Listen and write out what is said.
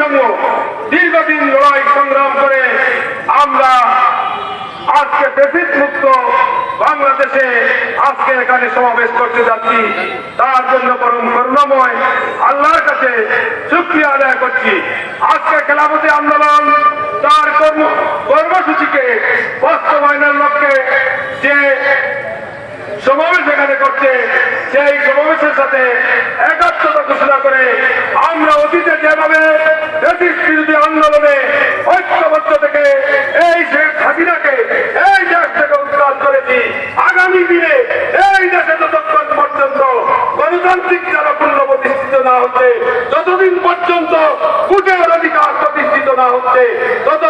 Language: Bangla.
জন্য দীর্ঘদিন লড়াই সংগ্রাম করে আমরা আজকে বেসিস মুক্ত বাংলাদেশে আজকে এখানে সমাবেশ করতে যাচ্ছি। তার জন্য পরম করুণাময় আল্লাহর কাছে শুক্রিয়া আদায় করছি। আজকে খেলাপতি আন্দোলন, তার কর্ম, কর্মসূচিকে বাস্তবায়নের লক্ষ্যে যে সমাবেশ এখানে করছে, সেই সমাবেশের সাথে একাত্মতা ঘোষণা করে আমরা পূর্ণ প্রতিষ্ঠিত না হচ্ছে যতদিন পর্যন্ত কুটের অধিকার প্রতিষ্ঠিত না হচ্ছে তত